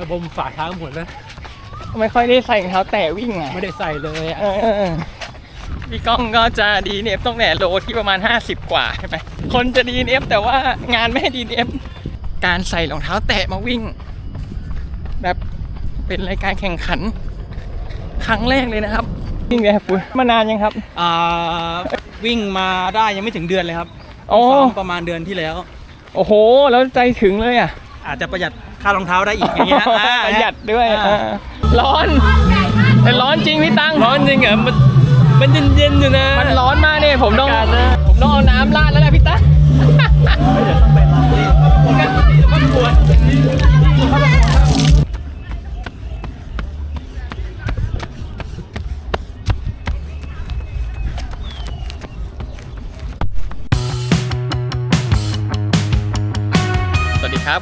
ระบมฝ่าเท้าหมดแล้ว ไม่ค่อยได้ใส่รองเท้าแตะวิ่งอะไม่ได้ใส่เลยอะเออพี่ก้องก็จะดีเนฟต้องแหนโลที่ประมาณ 50 กว่าใช่ไหมคนจะดีเนฟแต่ว่างานไม่ให้ดีเนฟการใส่รองเท้าแตะมาวิ่ง แบบเป็นรายการแข่งขัน ครั้งแรกเลยนะครับ วิ่งแบบฟุตมานานยังครับ อ่าวิ่งมาได้ยังไม่ถึงเดือนเลยครับโอ้ ซ้อมประมาณเดือนที่แล้ว โอ้โห แล้วใจถึงเลยอะ อาจจะประหยัด ค่ารองเท้าได้อีกอย่างเงี้ยอ่า ประหยัดด้วยอ่าอ่า ร้อน แต่ร้อนจริงพี่ตังร้อนจริงเหรอมันมันเย็นๆอยู่นะ มันร้อนมากเนี่ยผมต้อง อากาศนะ ผมต้องเอาน้ำราดแล้วแหละพี่ตัง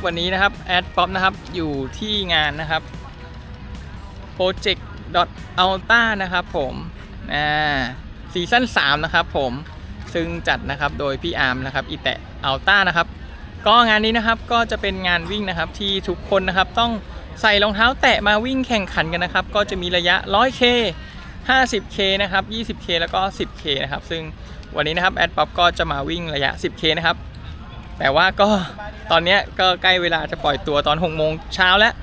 วันนี้นะครับแอดป๊อปนะครับอยู่ที่งานนะครับ Project Alta นะครับผมอ่าซีซั่น3นะครับผมซึ่งจัดนะครับโดยพี่อาร์มนะครับอีแตะอัลต้านะครับก็งานนี้นะครับก็จะเป็นงานวิ่งนะครับที่ทุกคนนะครับต้องใส่รองเท้าแตะมาวิ่งแข่งขันกันนะครับ ก็จะมีระยะ 100K 50K นะครับ 20K แล้วก็ 10K นะครับ ซึ่งวันนี้นะครับแอดป๊อปก็จะมาวิ่งระยะ 10K นะครับ แต่ว่าก็ตอนนี้ก็ใกล้เวลาจะปล่อยตัวตอน6โมงเช้าแล้ว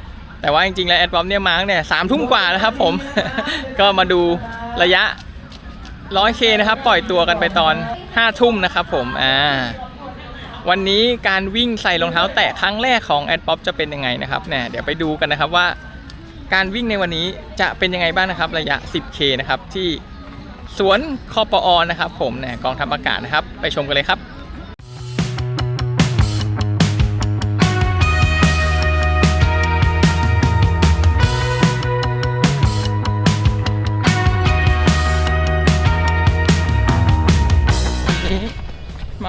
แต่ว่าจริงๆ แล้วแอดป๊อปเนี่ยมาเนี่ยสามทุ่มกว่าแล้วครับผม ก็มาดูระยะ 100K นะครับ ปล่อยตัวกันไปตอน5ทุ่มนะครับผม อ่า วันนี้การวิ่งใส่รองเท้าแตะครั้งแรกของแอดป๊อปจะเป็นยังไงนะครับเนี่ยเดี๋ยวไปดูกันนะครับว่า การวิ่งในวันนี้จะเป็นยังไงบ้างนะครับ ระยะ 10K นะครับที่สวนคอปอนะครับผมเนี่ยกองทัพอากาศนะครับ ไปชมกันเลยครับ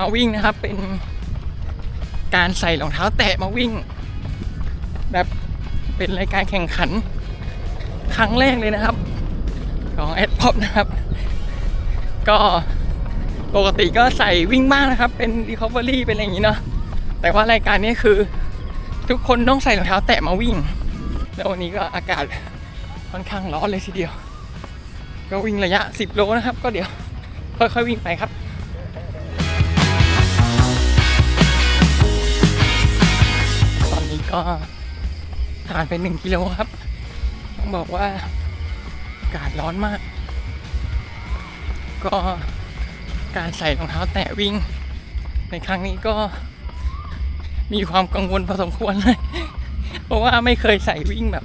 มาวิ่งนะครับ เป็นการใส่รองเท้าแตะมาวิ่ง แบบเป็นรายการแข่งขัน ครั้งแรกเลยนะครับ ของแอดพอปนะครับ ก็ปกติก็ใส่วิ่งบ้างนะครับ เป็น Recovery เป็นอะไรอย่างนี้เนาะแต่ว่ารายการนี้คือทุกคนต้องใส่รองเท้าแตะมาวิ่ง แล้ววันนี้ก็อากาศค่อนข้างร้อนเลยทีเดียว ก็วิ่งระยะ 10 โลนะครับ ก็เดี๋ยวค่อยๆวิ่งไปครับ ก็ผ่านไปหนึ่งกิโลครับ ต้องบอกว่าอากาศร้อนมาก ก็การใส่รองเท้าแตะวิ่ง ในครั้งนี้ก็มีความกังวลพอสมควรเลย เพราะว่าไม่เคยใส่วิ่งแบบ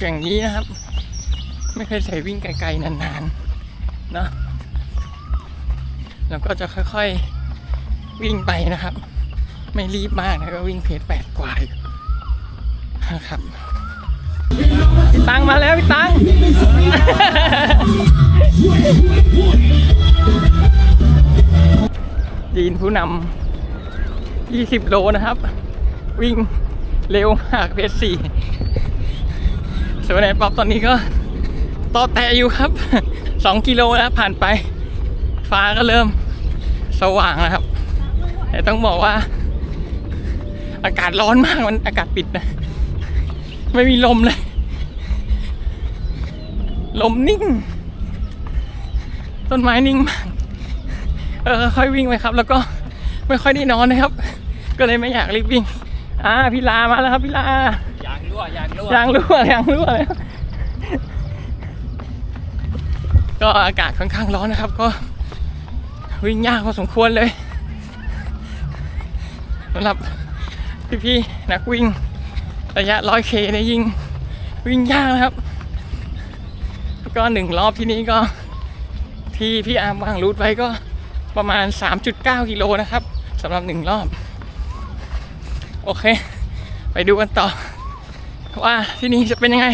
อย่างนี้นะครับ ไม่เคยใส่วิ่งไกลๆนานๆเนะแล้วก็จะค่อยๆวิ่งไปนะครับ ไม่รีบมากนะก็วิ่งเพจแปดกว่าอยู่นะครับพี่ตังมาแล้วพี่ตังดีนผู้นำ20 โลนะครับ วิ่งเร็วมากเพจสี่ส่วนแอนป๊อปตอนนี้ก็ต่อแต่อยู่ครับ 2 กิโลแล้วผ่านไป ฟ้าก็เริ่มสว่างแล้วครับ แต่ต้องบอกว่า อากาศร้อนมากมันอากาศปิดนะ ไม่มีลมเลย ลมนิ่ง ต้นไม้นิ่งมาก เออค่อยวิ่งไปครับ แล้วก็ไม่ค่อยได้นอนนะครับ ก็เลยไม่อยากรีบวิ่ง อ่าพี่ลามาแล้วครับพี่ลายางรั่วยางรั่วยางรั่วยางรั่วเลยก็อากาศค่อนข้างร้อนนะครับ ก็วิ่งยากพอสมควรเลยสำหรับ พี่ๆนักวิ่งระยะร้อยเนี่ยยิ่งวิ่งยากนะครับ ก็หนึ่งรอบที่นี้ก็ ที่พี่อาร์มวางรูทไว้ก็ประมาณ 3.9 กิโลนะครับสำหรับหนึ่งรอบ โอเค ไปดูกันต่อว่าที่นี่จะเป็นยังไง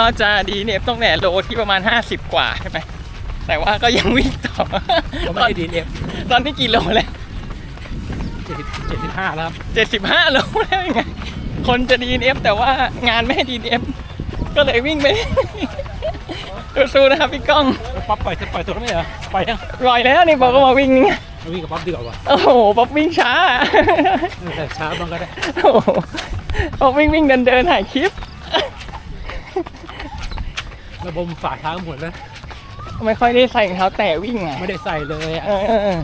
กล้องก็จะดีเนี่ยต้องแต่โลที่ประมาณ 50 กว่าใช่ไหมแต่ว่าก็ยังวิ่งต่อผมตไม่อนได้ดีเอฟตอนนี้กี่โลแล้วเจ็ดสิบเจ็ดสิบห้าแล้วครับ75โลแล้วยังไงคนจะ DNF แต่ว่างานไม่ให้ DNF ก็เลยวิ่งไปสู้ๆนะครับพี่ก้องแล้วป๊อปปล่อยปล่อยตัวแล้วไม่เหรอปล่อยยังรอยแล้วนี่บอกก็มาวิ่งนี่ไงเอาวิ่งกับป๊อปดีกว่าวะโอ้โหป๊อปวิ่งช้าแต่ช้าบ้างก็ได้โอ้โหป๊อปวิ่งวิ่งเดินเดินถ่ายคลิป ระบบฝ่าเท้าหมดแล้ว ไม่ค่อยได้ใส่รองเท้าแตะวิ่งไงไม่ได้ใส่เลยอะเออเออเออ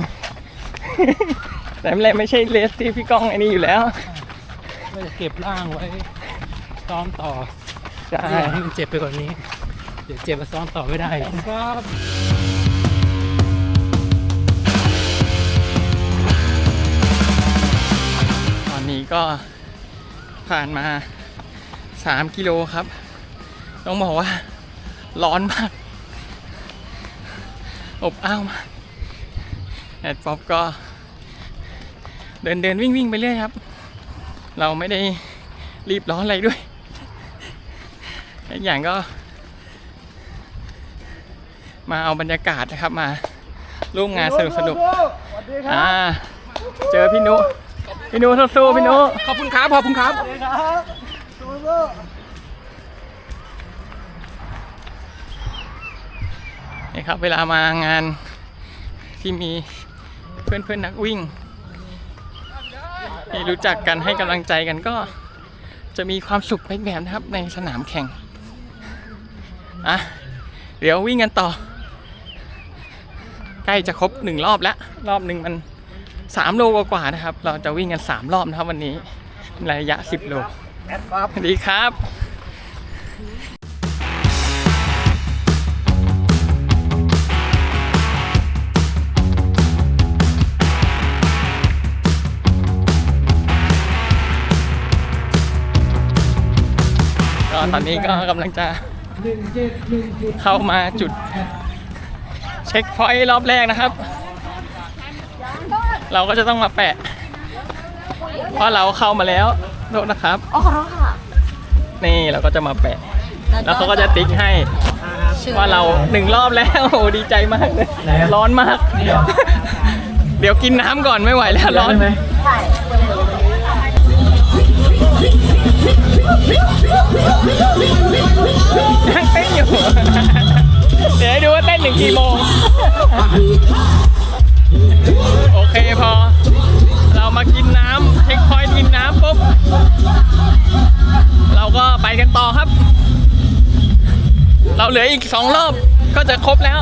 แต่ไม่เป็นไรไม่ใช่เลสที่พี่ก้องไอ้นี่อยู่แล้วไม่ได้เก็บร่างไว้ซ้อมต่อใช่ไม่อยากให้มันเจ็บไปกว่านี้ เดี๋ยวเจ็บมาซ้อมต่อไม่ได้ครับตอนนี้ก็ผ่านมา 3 กิโลครับ ต้องบอกว่า ร้อนมาก อบอ้าวมาก แอดป๊อปก็ เดินเดินวิ่งวิ่งไปเรื่อยครับ เราไม่ได้รีบร้อนอะไรด้วยอีกอย่างก็ มาเอาบรรยากาศนะครับมาร่วมงานสนุกสนุกๆอ่าเจอพี่นุ พี่นุสู้ๆพี่นุ ขอบคุณครับ ขอบคุณครับ นี่ครับ เวลามางานที่มีเพื่อนเพื่อนๆนักวิ่งที่รู้จักกันให้กำลังใจกันก็จะมีความสุขไปอีกแบบนะครับในสนามแข่งอะเดี๋ยววิ่งกันต่อ ใกล้จะครบหนึ่งรอบแล้ว รอบหนึ่งมันสามโลกว่าๆนะครับ เราจะวิ่งกันสามรอบนะครับวันนี้ระยะสิบโลสวัสดีครับ ตอนนี้ก็กำลังจะเข้ามาจุด เช็คพอยต์รอบแรกนะครับ เราก็จะต้องมาแปะ เพราะเราเข้ามาแล้วโทษนะครับอ๋อขอโทษค่ะ นี่เราก็จะมาแปะ แล้วเขาก็จะติ๊กให้ ว่าเราหนึ่งรอบแล้วโอ้ดีใจมากเลยร้อนมาก เดี๋ยวกินน้ำก่อนไม่ไหวแล้วร้อน ยังเต้นอยู่ เดี๋ยวให้ดูว่าเต้นถึงกี่โมง โอเคพอ เรามากินน้ำเช็คพอยต์กินน้ำปุ๊บ เราก็ไปกันต่อครับ เราเหลืออีกสองรอบก็จะครบแล้ว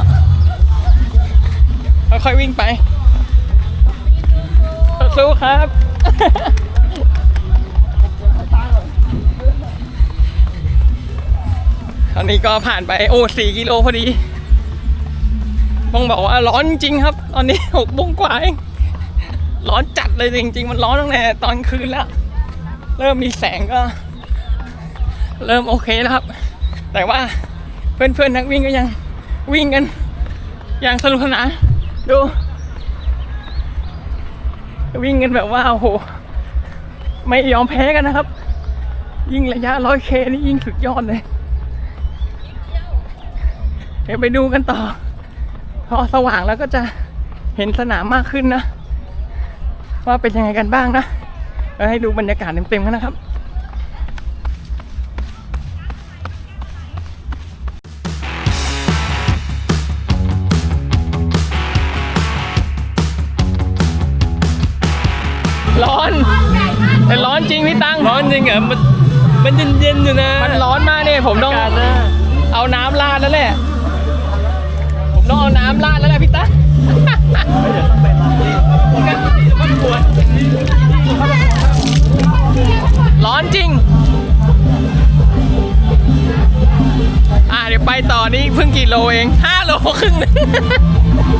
ค่อยๆวิ่งไปสู้ครับ อนนี้ก็ผ่านไปโอ้สี่กิโลพอดีต้องบอกว่าร้อนจริงครับ ตอนนี้หกโมงกว่าเองร้อนจัดเลยจริง ๆ มันร้อนตั้งแต่ตอนคืนแล้ว เริ่มมีแสงก็ เริ่มโอเคแล้วครับ แต่ว่าเพื่อนๆนักวิ่งก็ยังวิ่งกัน อย่างสนุกสนานดู วิ่งกันแบบว่าโอ้โห ไม่ยอมแพ้กันนะครับ ยิ่งระยะร้อยเคนี่ยิ่งสุดยอดเลย เดี๋ยวไปดูกันต่อ พอสว่างแล้วก็จะเห็นสนามมากขึ้นนะ ว่าเป็นยังไงกันบ้างนะแล้วให้ดูบรรยากาศเต็มๆกันนะครับร้อนแต่ร้อนจริงพี่ตังร้อนจริงเหรอมันมันเย็นๆอยู่นะ มันร้อนมากเนี่ยผมต้องอากาศนะเอาน้ำราดแล้วแหละผมต้อง เอาน้ำราดแล้วแหละพี่ตั้งร้อนจริง อะเดี๋ยวไปต่อนี่เพิ่งกี่โลเอง 5 โลครึ่ง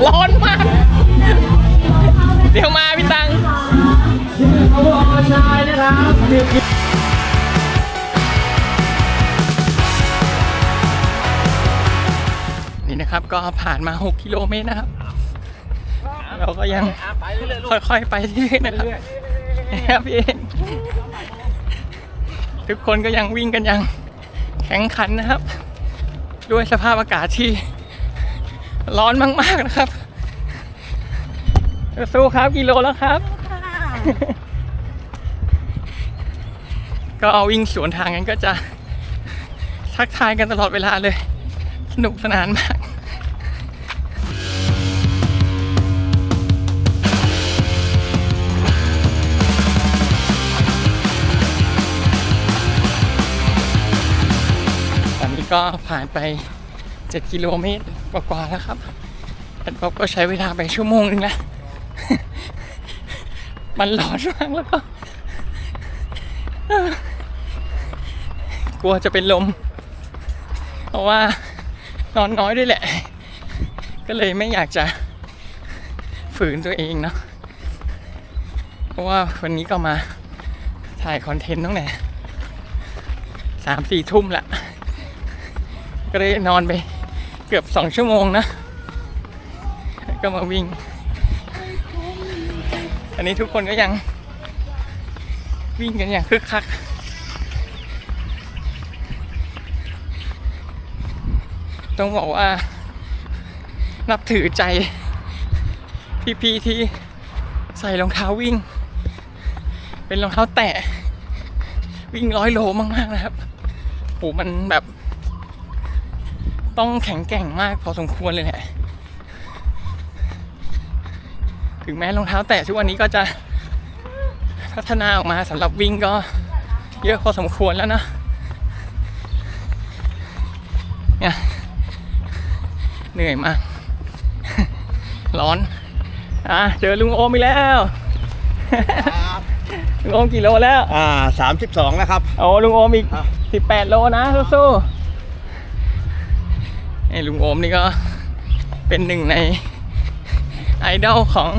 ร้อนมาก เดี๋ยวมาพี่ตังนี่ นะครับ ก็ผ่านมา 6 กิโลเมตรนะครับ เราก็ยังค่อยๆไปเรื่อยๆนะครับนะครับพี่เอกทุกคนก็ยังวิ่งกันอย่างแข็งขันนะครับ ด้วยสภาพอากาศที่ร้อนมากๆนะครับสู้ครับกิโลแล้วครับ ก็เอาวิ่งสวนทางกันก็จะทักทายกันตลอดเวลาเลย สนุกสนานมาก ก็ผ่านไป 7 กิโลเมตรกว่าๆแล้วครับแอดป๊อปก็ใช้เวลาไปชั่วโมงนึงแล้วมันร้อนมากแล้วก็กลัวจะเป็นลม เพราะว่านอนน้อยด้วยแหละ ก็เลยไม่อยากจะฝืนตัวเองเนาะเพราะว่าวันนี้ก็มาถ่ายคอนเทนต์ตั้งแต่สามสี่ทุ่มละ ก็เลยนอนไปเกือบสองชั่วโมงนะ ก็มาวิ่ง อันนี้ทุกคนก็ยังวิ่งกันอย่างคึกคัก ต้องบอกว่า นับถือใจ พี่ๆที่ใส่รองเท้าวิ่ง เป็นรองเท้าแตะวิ่งร้อยโลมากๆนะครับโหมันแบบ ต้องแข็งแกร่งมากพอสมควรเลยแหละ ถึงแม้รองเท้าแตะทุกวันนี้ก็จะพัฒนาออกมาสำหรับวิ่งก็เยอะพอสมควรแล้วนะเนี่ยเหนื่อยมาก ร้อน อะ เจอลุงโอมอีกแล้วลุงโอมกี่โลแล้ว อ่าสามสิบสองนะครับ โอ้ลุงโอมอีกอะสิบแปดโลนะสู้ๆไอ้ ลุงโอมนี่ก็เป็นหนึ่งในไอดอลของ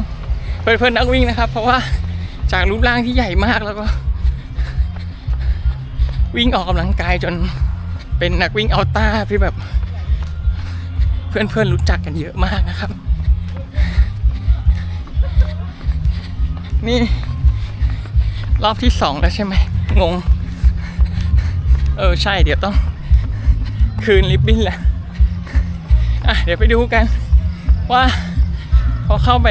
เพื่อนๆนักวิ่งนะครับ เพราะว่าจากรูปร่างที่ใหญ่มากแล้วก็ วิ่งออกกำลังกายจนเป็นนักวิ่งอัลต้าที่แบบ เพื่อนๆรู้จักกันเยอะมากนะครับ นี่รอบที่สองแล้วใช่ไหมงง เออใช่เดี๋ยวต้องคืนลิบบิ้นแหละ อะเดี๋ยวไปดูกันว่าพอเข้าไป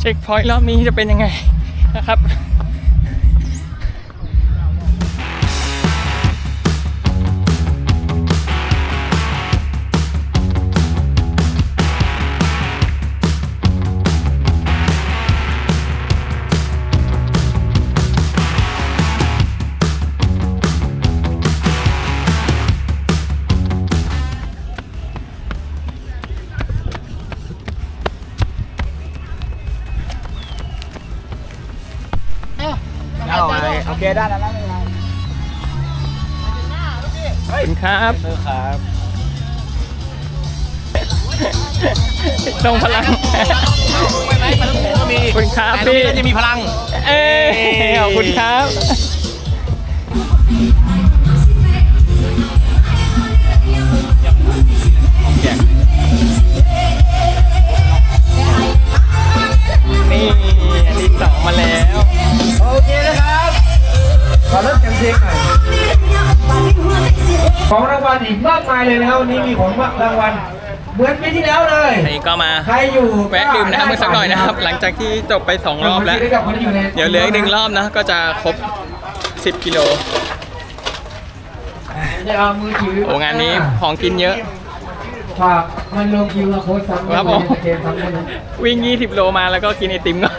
เช็คพอยต์รอบนี้จะเป็นยังไงนะครับ เอ้ยขอบคุณครับ นี่อันที่สองมาแล้ว โอเคนะครับ ขอเริ่มกันเพลงหน่อยของรางวัลอีกมากมายเลยนะครับวันนี้มีของรางวัล เหมือนปีที่แล้วเลย อันนี้ก็มาใครอยู่แวะดื่มน้ำเมื่อสักหน่อยนะครับ หลังจากที่จบไปสองรอบแล้ว เดี๋ยวเหลืออีกหนึ่งรอบนะ ก็จะครบ 10 กิโลจะเอามือถือโอ้งานนี้ของกินเยอะ ฝากมันลงคิวอาร์โค้ดซ้ำครับผมเกมซ้ำกันนะวิ่ง 20 โลมาแล้วก็กินไอติมก่อน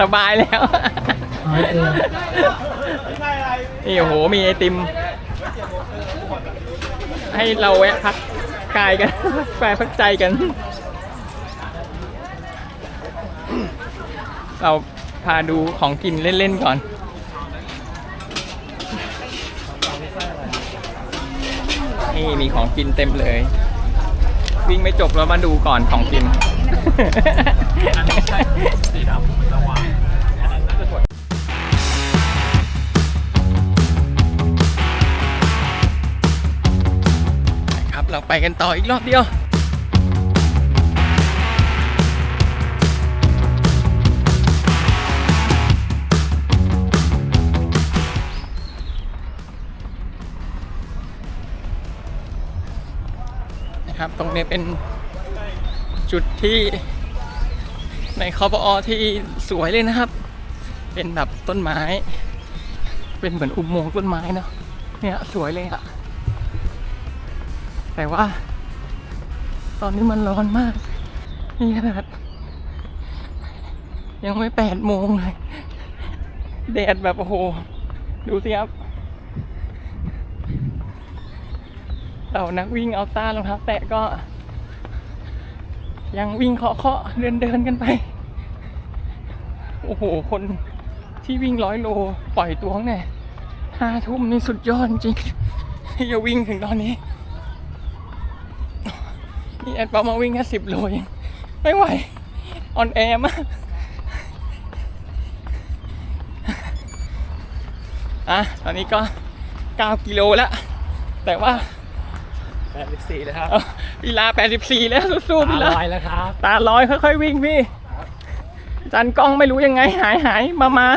สบายแล้วเอาให้เจอนี่โอ้โหมีไอติม ให้เราแวะพัก กายกัน แปรพักใจกัน เราพาดูของกินเล่น ๆ ก่อน นี่มีของกินเต็มเลย วิ่งไม่จบแล้วมาดูก่อนของกินครับเรา ไปกันต่ออีกรอบเดียวนะครับ ตรงนี้เป็นจุดที่ในคอปอที่สวยเลยนะครับ เป็นแบบต้นไม้ เป็นเหมือนอุโมงค์ต้นไม้เนาะเนี่ยสวยเลยอะ แต่ว่า ตอนนี้มันร้อนมาก นี่ขนาดยังไม่แปดโมงเลย แดดแบบโอ้โห ดูสิครับเรานักวิ่งเอาต้ารองเท้าแตะก็ ยังวิ่งเคาะเคาะเดินเดินกันไป โอ้โห คนที่วิ่งร้อยโลปล่อยตัวตั้งแต่ห้าทุ่มนี่สุดยอดจริงที่จะวิ่งถึงตอนนี้ นี่แอดเปามาวิ่งแค่สิบโลเองไม่ไหวออนแอร์มาก อะ ตอนนี้ก็ 9 กิโลแล้ว แต่ว่า 84เลยครับเอ้าพี่ลา 84 แล้วสู้ๆพี่ลาลอยแล้วครับตาลอยค่อยๆวิ่งพี่ จันกล้องไม่รู้ยังไง หายหายมามา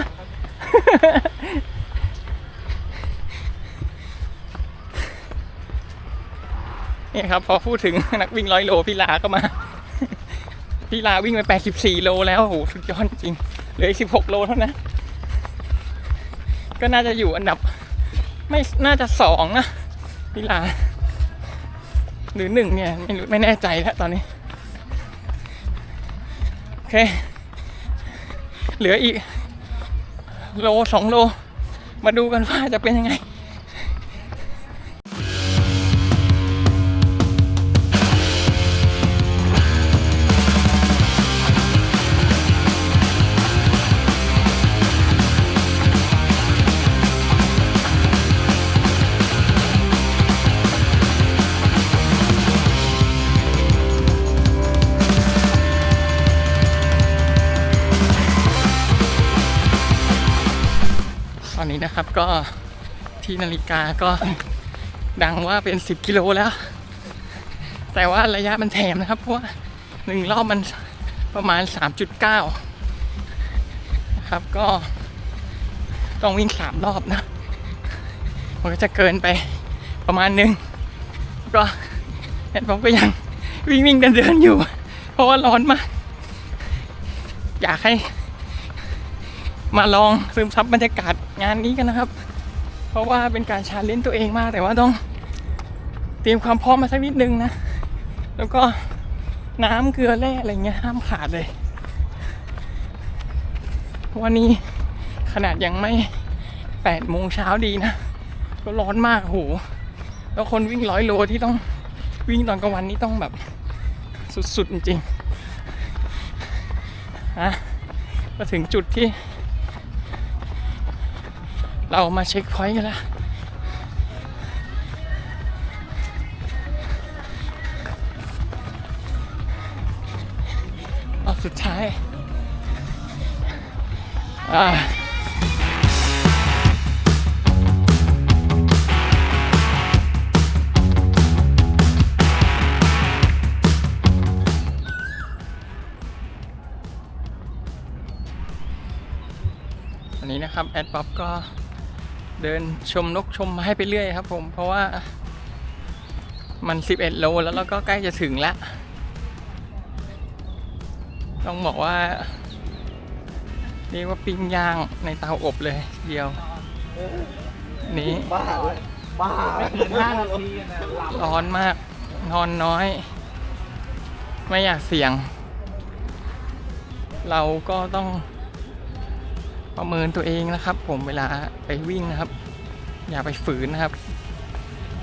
นี่ยครับพอพูดถึงนักวิ่งร้อยโลพี่ลาก็มา พี่ลาวิ่งไป 84 โลแล้วโอ้โหสุดยอดจริงเหลืออีก 16 โลเท่านั้นก็น่าจะอยู่อันดับ ไม่น่าจะสองนะพี่ลา หรือหนึ่งเนี่ย ไม่รู้ไม่แน่ใจแล้วตอนนี้ โอเค เหลืออีก โลสองโล มาดูกันว่าจะเป็นยังไง อนนี้นะครับก็ที่นาฬิกาก็ดังว่าเป็น 10 กิโลแล้ว แต่ว่าระยะมันแถมนะครับ เพราะว่าหนึ่งรอบมันประมาณ 3.9นะครับก็ต้องวิ่ง 3 รอบนะ มันก็จะเกินไปประมาณหนึงก็แอนผมก็ยังวิ่งวิ่งเดินเดินอยู่ เพราะว่าร้อนมาก อยากให้ มาลองซึมซับบรรยากาศงานนี้กันนะครับ เพราะว่าเป็นการชาเลนจ์ตัวเองมาก แต่ว่าต้องเตรียมความพร้อมมาสักนิดนึงนะ แล้วก็น้ำเกลือแร่อะไรเงี้ยห้ามขาดเลยวันนี้ขนาดยังไม่แปดโมงเช้าดีนะ ก็ร้อนมากโหแล้วคนวิ่งร้อยโลที่ต้องวิ่งตอนกลางวันนี้ต้องแบบสุดๆจริงๆนะมาถึงจุดที่ เรามาเช็คพอยต์กันแล้วรอบสุดท้าย อ่าันนี้นะครับ แอดป๊อปก็ เดินชมนกชมไม้ไปเรื่อยครับ ผมเพราะว่ามัน 11 โลแล้วแล้วก็ใกล้จะถึงแล้วต้องบอกว่าเรียกว่าปิ้งย่างในเตาอบเลยเดียว นี้บ้าเลยบ้าร้อนมาก นอนน้อย ไม่อยากเสี่ยง เราก็ต้อง ประเมินตัวเองนะครับ ผมเวลาไปวิ่งนะครับ อย่าไปฝืนนะครับ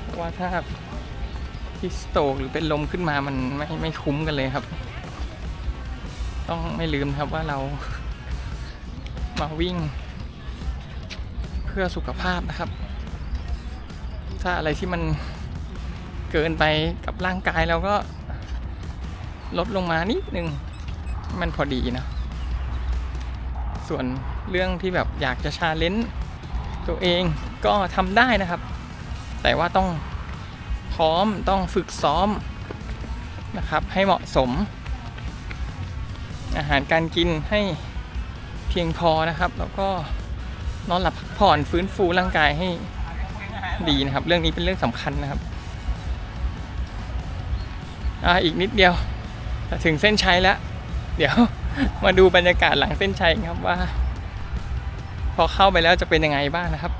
เพราะว่าถ้าฮิสโตกหรือเป็นลมขึ้นมามันไม่ไม่คุ้มกันเลยครับ ต้องไม่ลืมครับว่าเรามาวิ่ง เพื่อสุขภาพนะครับ ถ้าอะไรที่มันเกินไปกับร่างกายเราก็ลดลงมานิดนึง มันพอดีนะ ส่วน เรื่องที่แบบอยากจะชาเลนจ์ตัวเองก็ทำได้นะครับ แต่ว่าต้องพร้อมต้องฝึกซ้อมนะครับให้เหมาะสม อาหารการกินให้เพียงพอนะครับ แล้วก็นอนหลับพักผ่อนฟื้นฟูร่างกายให้ดีนะครับ เรื่องนี้เป็นเรื่องสำคัญนะครับอ่าอีกนิดเดียวถึงเส้นชัยแล้ว เดี๋ยวมาดูบรรยากาศหลังเส้นชัยครับว่า พอเข้าไปแล้วจะเป็นยังไงบ้างนะครับ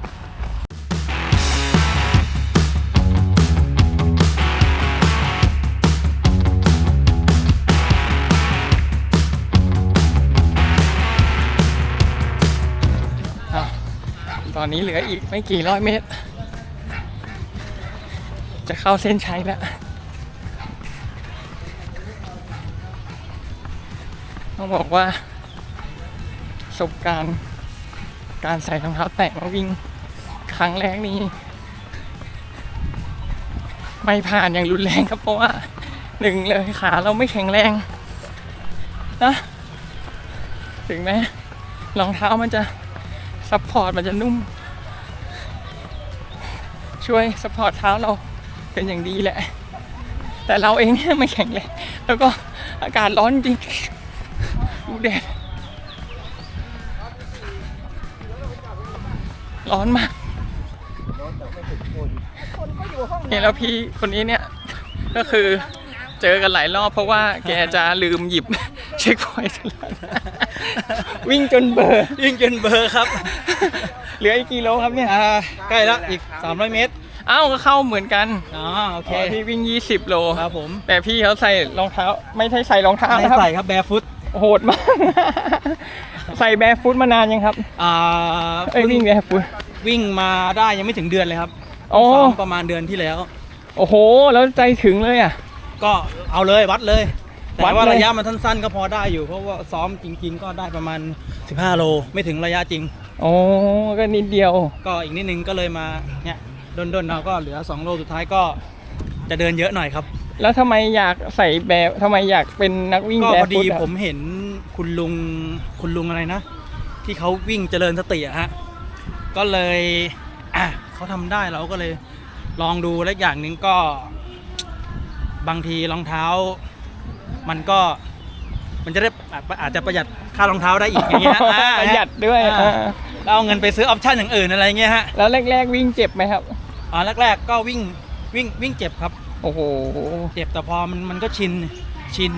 ตอนนี้เหลืออีกไม่กี่ร้อยเมตร จะเข้าเส้นชัยแล้วต้องบอกว่าประสบการณ์ การใส่รองเท้าแตะมาวิ่งครั้งแรกนี้ ไม่ผ่านอย่างรุนแรงครับเพราะว่าหนึ่งเลยขาเราไม่แข็งแรงนะถึงแม้รองเท้ามันจะซัพพอร์ตมันจะนุ่ม ช่วยซัพพอร์ตเท้าเราเป็นอย่างดีแหละ แต่เราเองเนี่ยไม่แข็งแรงแล้วก็อากาศร้อนจริงดูแดด ร้อนมากเนี่ยแล้วพี่คนนี้เนี่ยก็คือเจอกันหลายรอบเพราะว่าแกจะลืมหยิบเช็คพอยต์ตลอดวิ่งจนเบลอร์ วิ่งจนเบอร์ครับ เหลืออีกกี่โลครับเนี่ยอ่าใกล้แล้วอีก 300 เมตร เอ้าก็เข้าเหมือนกันอ๋อโอเคอ๋อพี่วิ่ง 20 โลครับผมแต่พี่เขาใส่รองเท้า ไม่ใช่ใส่รองเท้าไม่นะครับใส่ครับแบร์ฟุต โหดมาก ใส่แบร์ฟุตมานานยังครับอ่าเอ้ยวิ่งแบร์ฟุตวิ่งมาได้ยังไม่ถึงเดือนเลยครับโอ้ซ้อมประมาณเดือนที่แล้ว โอ้โห แล้วใจถึงเลยอะ ก็เอาเลยวัดเลยวัแต่ดว่าเลยระยะมันสั้นๆ ก็พอได้อยู่ เพราะว่าซ้อมจริง ๆ ก็ได้ประมาณ 15 โล ไม่ถึงระยะจริง โอ้ก็นิดเดียว ก็อีกนิดนึงก็เลยมาเนี่ยด้นๆเราก็เหลือ 2 โลสุดท้ายก็จะเดินเยอะหน่อยครับ แล้วทำไมอยากใส่แบบทำไมอยากเป็นนักวิ่งก็แบพร์อฟุดีตอะผมเห็นคุณลุงคุณลุงอะไรนะ ที่เขาวิ่งเจริญสติอะฮะก็เลยอะเขาทำได้เราก็เลยลองดูและอย่างหนึ่งก็ บางทีรองเท้า มันก็มันจะได้อะอาจจะประหยัดค่ารองเท้าได้อีกอย่างเงี้ยอ่าประหยัดด้วยอ่าอ่าแล้วเอาเงินไปซื้อออปชั่นอย่างอื่นอะไรเงี้ยฮะแล้วแรกๆวิ่งเจ็บไหมครับ อ่าแรกๆก็วิ่งวิ่งวิ่งเจ็บครับ โอ้โหเจ็บแต่พอมันมันก็ชินชิน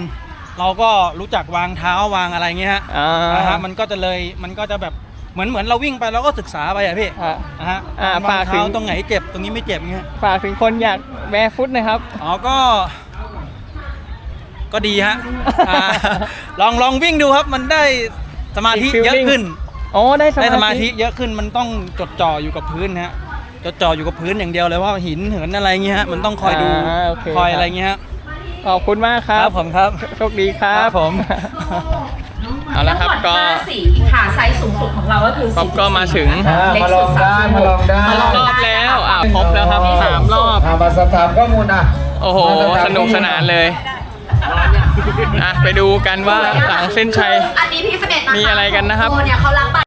เราก็รู้จักวางเท้าวางอะไรเงี้ยฮะอ่านะฮะมันก็จะเลยมันก็จะแบบเหมือนเหมือนเราวิ่งไปเราก็ศึกษาไปอะพี่อะ นะฮะอ่าวางฝากถึเท้างตรงไหนเจ็บตรงนี้ไม่เจ็บเงี้ย ฝากถึงคนอยากแบร์ฟุตนะครับ อ๋อ ก็ ก็ดีฮะอ่า ลองลองวิ่งดูครับ มันได้สมาธิอีกเยอะ feeling ขึ้นโอ้ได้ได้สสมามาธิธิเยอะขึ้น มันต้องจดจ่ออยู่กับพื้นฮะ จดจ่ออยู่กับพื้นอย่างเดียวเลยว่าหินเหินอะไรเงี้ยฮะมันต้องคอยดูอ่าโอเคคอยครับ อะไรเงี้ยฮะขอบคุณมากครับผมครับโชคดีครับครับผม เอาละครับทั้งหมดก็ห้าสีค่ะไซส์สูงสุดของเราก็คือป๊อปก็มาถึงอ่ามาลองได้ มาลองได้รอบแล้วอะครบแล้วครับสามรอบ อ่ามาสอบถามข้อมูลอะโอ้โห สนุกสนานเลยอะไปดูกันว่าหลังเส้นชัย อันนี้พี่เสด็จนะคะมีอะไรกันนะครับโเนี่ยเขารับบัตร